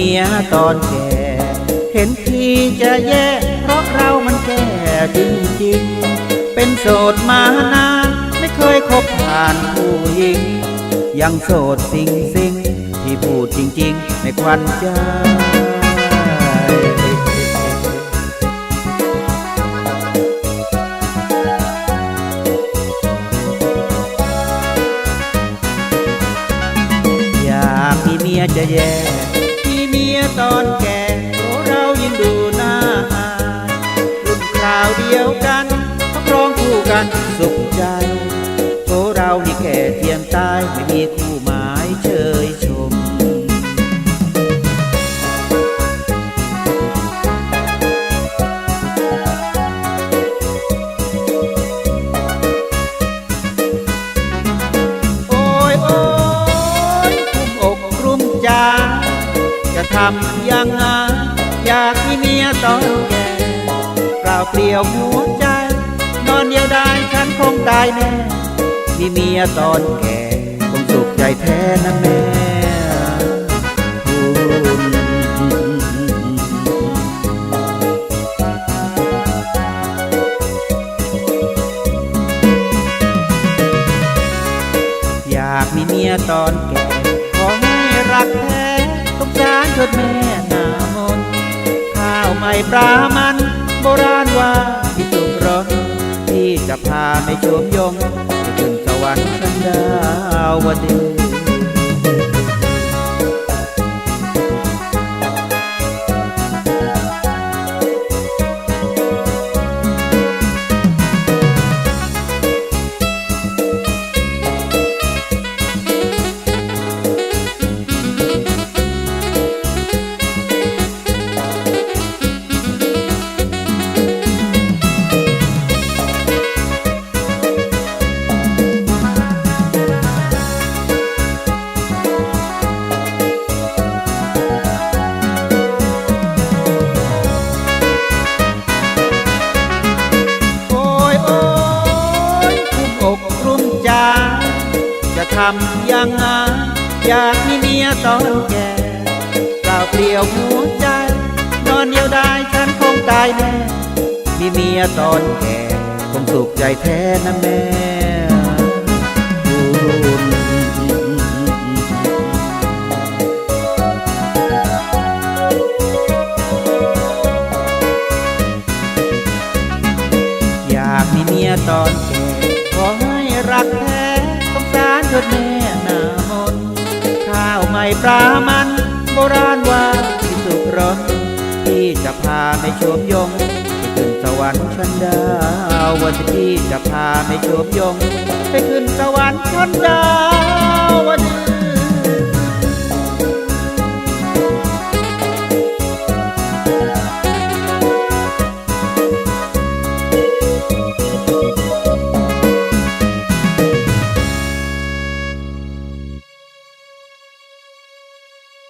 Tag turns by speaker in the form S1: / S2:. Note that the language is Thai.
S1: มียตอนแก่ เห็นทีจะแย่ เพราะเรามันแก่จริงๆ เป็นโสดมานาน ไม่เคยคบผ่านผู้หญิง ยังโสดสิงสิงที่พูดจริงๆ ไม่ควันใจอยากมีเมียจะแย่ เมียตอนแก่เรายิ่งดูหน้าอายรุ่นคราวเดียวกันต้องร้องคู่กันสุขใจโอ้เรานี่แค่เทียมตายไม่มีคู่หมายเชยชมโอ้ยโอ้ยกลุ้มอกกลุ้มใจ ทำยังไงอยากมีเมียตอนแก่เปล่าเปลี่ยวหัวใจ นอนเดียวได้ฉันคงตายแน่มีเมียตอนแก่คงสุขใจแท้นะแม่อยากมีเมียตอนแก่ขอให้รักแท้ ชดแม่นามนข้าวไม่ปลามันโบราณว่าที่สุกร้อนที่จะพาไม่ชมยงไปขึ้นสวรรค์ชั้นดาวดี จะทำยังไงอยากมีเมียตอนแก่เปล่าเปลี่ยวหัวใจ นอนเดียวได้ฉันคงตายแน่มีเมียตอนแก่คงสุขใจแท้นะแม่คุณอยากมีเมียตอนแก่ขอให้รักแท้ งสารชดแม่นามนข้าวไม่ปลามัน โบราณว่าที่สุขร้อนที่จะพาไม่ชมยงไปขึ้นสวรรค์ชั้นดาววันที่จะพาไม่ชมยง ไปขึ้นสวรรค์ชั้นดาววันที่